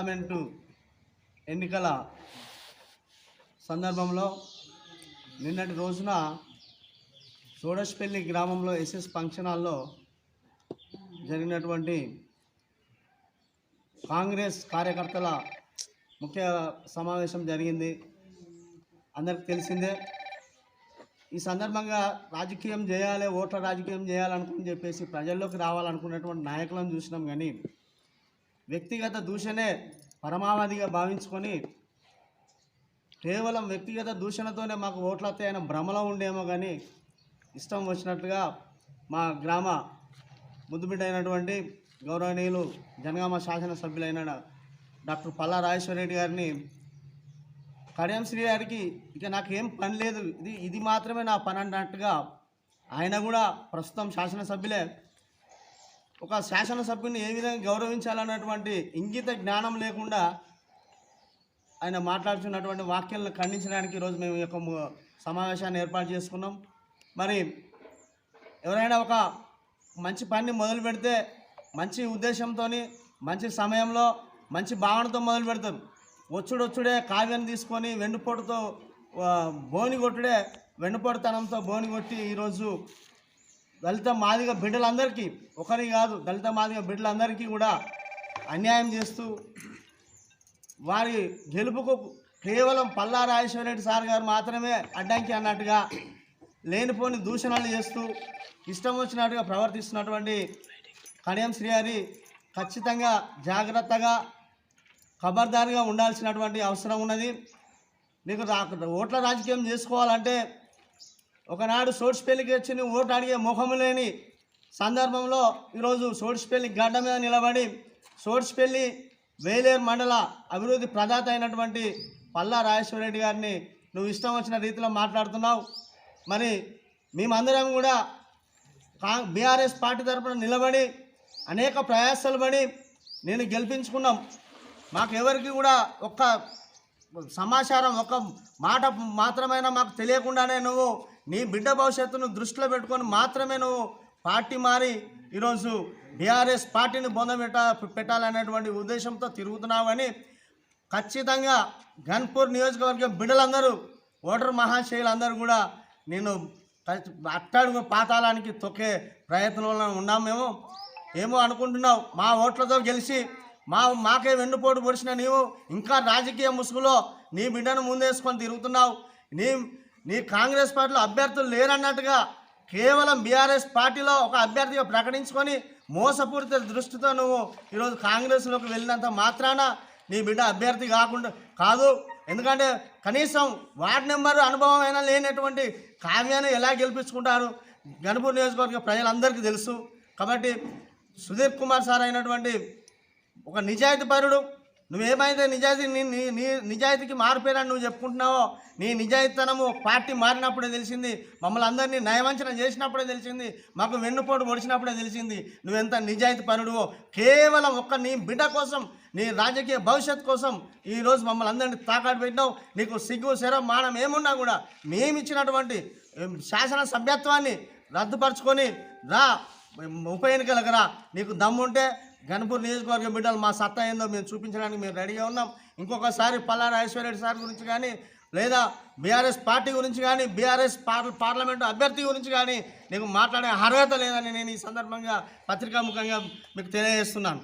Parliament ఎన్నికల సందర్భంలో నిన్నటి రోజున సోడస్పల్లి గ్రామంలో ఎస్ఎస్ ఫంక్షన్ హాల్లో జరిగినటువంటి కాంగ్రెస్ కార్యకర్తల ముఖ్య సమావేశం జరిగింది. అందరికి తెలిసిందే. ఈ సందర్భంగా రాజకీయం చేయాలి ఓట్ల రాజకీయం చేయాలనుకుని చెప్పేసి ప్రజల్లోకి రావాలనుకున్నటువంటి నాయకులను చూసినాం కానీ వ్యక్తిగత దూషణే పరమావధిగా భావించుకొని కేవలం వ్యక్తిగత దూషణతోనే మాకు ఓట్లు వస్తాయన్న భ్రమలో ఉండేమో కానీ ఇష్టం వచ్చినట్లుగా మా గ్రామ ముద్దుబిడ్డ అయినటువంటి గౌరవనీయులు జనగామ శాసనసభ్యులైన డాక్టర్ పల్లా రాజేశ్వరరెడ్డి గారిని కడియం శ్రీ గారికి ఇక నాకేం పని లేదు. ఇది ఇది మాత్రమే నా పని అన్నట్టుగా ఆయన కూడా ప్రస్తుతం శాసనసభ్యులే. ఒక శాసనసభ్యుని ఏ విధంగా గౌరవించాలన్నటువంటి ఇంగిత జ్ఞానం లేకుండా ఆయన మాట్లాడుతున్నటువంటి వాక్యాలను ఖండించడానికి ఈరోజు మేము ఈ యొక్క సమావేశాన్ని ఏర్పాటు చేసుకున్నాం. మరి ఎవరైనా ఒక మంచి పని మొదలు పెడితే మంచి ఉద్దేశంతో మంచి సమయంలో మంచి భావనతో మొదలు పెడతారు. వచ్చుడొచ్చుడే కావ్యం తీసుకొని వెన్నుపోటుతో బోని కొట్టుడే వెన్నుపోటుతనంతో బోని కొట్టి ఈరోజు దళిత మాదిగ బిడ్డలందరికీ ఒకరి కాదు దళిత మాదిగ బిడ్డలందరికీ కూడా అన్యాయం చేస్తూ వారి గెలుపుకు కేవలం పల్లా రాజేశ్వరరెడ్డి సార్ గారు మాత్రమే అడ్డంకి అన్నట్టుగా లేనిపోని దూషణలు చేస్తూ ఇష్టం వచ్చినట్టుగా ప్రవర్తిస్తున్నటువంటి కడియం శ్రీహరి ఖచ్చితంగా జాగ్రత్తగా ఖబర్దారిగా ఉండాల్సినటువంటి అవసరం ఉన్నది. నీకు ఓట్ల రాజకీయం చేసుకోవాలంటే ఒకనాడు సోడ్స్పల్లికి వచ్చి నువ్వు ఓటు అడిగే ముఖము లేని సందర్భంలో ఈరోజు సోడ్స్పల్లి గడ్డ మీద నిలబడి సోడ్స్పల్లి వేలేరు మండల అభివృద్ధి ప్రదాత అయినటువంటి పల్లా రాజేశ్వరరెడ్డి గారిని నువ్వు ఇష్టం వచ్చిన రీతిలో మాట్లాడుతున్నావు. మరి మేమందరం కూడా కా బీఆర్ఎస్ పార్టీ తరపున నిలబడి అనేక ప్రయాసాలు పడి నేను గెలిపించుకున్నాం. మాకు ఎవరికి కూడా ఒక్క సమాచారం ఒక మాట మాత్రమైనా మాకు తెలియకుండానే నువ్వు నీ బిడ్డ భవిష్యత్తును దృష్టిలో పెట్టుకొని మాత్రమే నువ్వు పార్టీ మారి ఈరోజు బీఆర్ఎస్ పార్టీని బొందబెట్ట పెట్టాలనేటువంటి ఉద్దేశంతో తిరుగుతున్నావని ఖచ్చితంగా గన్పూర్ నియోజకవర్గం బిడ్డలందరూ ఓటర్ మహాశయులందరూ కూడా నేను అట్టడుగు పాతాళానికి తొక్కే ప్రయత్నంలో ఉన్నాం మేము. ఏమో అనుకుంటున్నావు మా ఓట్లతో గెలిచి మా మాకే వెన్నుపోటు పొడిచిన నీవు ఇంకా రాజకీయ ముసుగులో నీ బిడ్డను ముందేసుకొని తిరుగుతున్నావు. నీ నీ కాంగ్రెస్ పార్టీలో అభ్యర్థులు లేరన్నట్టుగా కేవలం బీఆర్ఎస్ పార్టీలో ఒక అభ్యర్థిగా ప్రకటించుకొని మోసపూరిత దృష్టితో నువ్వు ఈరోజు కాంగ్రెస్లోకి వెళ్ళినంత మాత్రాన నీ బిడ్డ అభ్యర్థి కాకుండా కాదు. ఎందుకంటే కనీసం వార్డ్ నెంబర్ అనుభవం అయినా లేనటువంటి కావ్యాన్ని ఎలా గెలిపించుకుంటారు? గణపూర్ నియోజకవర్గ ప్రజలందరికీ తెలుసు. కాబట్టి సుధీర్ కుమార్ సార్ అయినటువంటి ఒక నిజాయితీ పరుడు నువ్వేమైతే నిజాయితీ నీ నీ నీ నిజాయితీకి మారిపోయారని నువ్వు చెప్పుకుంటున్నావో నీ నిజాయితీతనము పార్టీ మారినప్పుడే తెలిసింది మమ్మల్ని అందరినీ నయవంచన చేసినప్పుడే తెలిసింది మాకు వెన్నుపోటు పొడిచినప్పుడే తెలిసింది నువ్వెంత నిజాయితీ పనుడువో కేవలం ఒక్క నీ బిడ్డ కోసం నీ రాజకీయ భవిష్యత్ కోసం ఈరోజు మమ్మల్ని అందరినీ తాకాడు పెట్టినావు. నీకు సిగ్గు శరం మానం ఏమున్నా కూడా మేమిచ్చినటువంటి ఇచ్చినటువంటి శాసన సభ్యత్వాన్ని రద్దుపరుచుకొని రా ఉప ఎన్నికలకు రా. నీకు దమ్ముంటే గణపూర్ నియోజకవర్గం బిడ్డలు మా సత్తా ఏందో మేము చూపించడానికి మేము రెడీగా ఉన్నాం. ఇంకొకసారి పల్లా ఐశ్వర్యరెడ్డి సార్ గురించి కానీ లేదా బీఆర్ఎస్ పార్టీ గురించి కానీ బీఆర్ఎస్ పార్ పార్లమెంటు అభ్యర్థి గురించి కానీ నీకు మాట్లాడే అర్హత లేదని నేను ఈ సందర్భంగా పత్రికాముఖంగా మీకు తెలియజేస్తున్నాను.